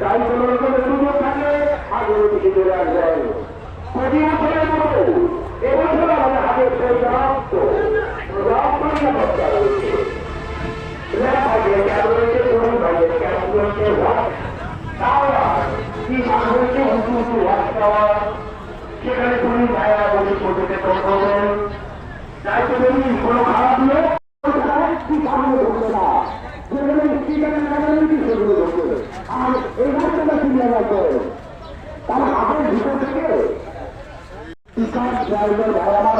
তাই কোনো রকমের সুযোগ থাকলে আগে অতিথি চলে আসবেন প্রতি বছরের মতো এবছর আমাদের হাতে সেই রক্ত রক্ত নিরাপত্তা রয়েছে সেখানে তরুণ ভাইয়েরা বসে করতে করবেন। দায়িত্ব দেবেন কোনো খারাপ লোক কি সামনে ঢুকবে না? যেখানে সেখানে নাগালেন্দি সেগুলো ঢুকবে আর চিন্তা রাখবে তারা হাতের ভিতর থেকে কিষান ড্রাইভার ভাই আমার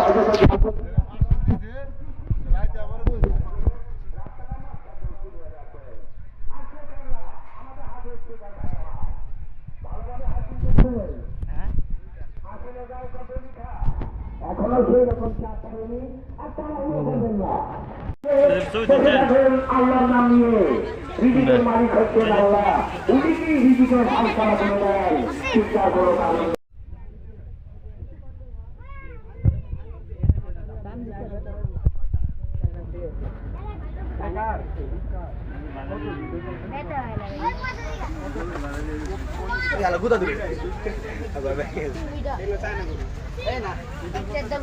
এখনও সেই রকম চাপ পাইনি আর তারা করবেন না। আল্লাহর নাম নিয়ে রিজিকের মালিক হচ্ছেন আল্লাহ উনি কি রিজিকের ফালসানা করে দেন চিন্তা করো কারণ একদম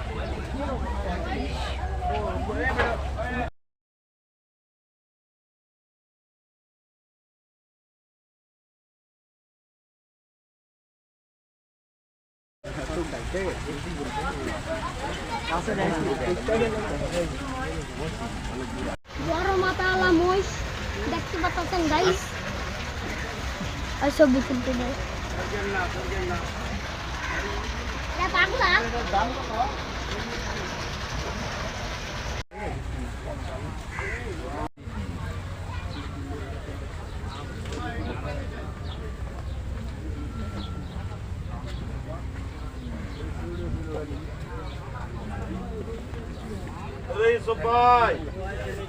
বড় মাথা আলা মহিষ দেখতে পাচ্ছেন গাইস আর ছবি তুলতে দেয় এ পাগলা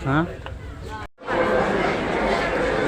Huh?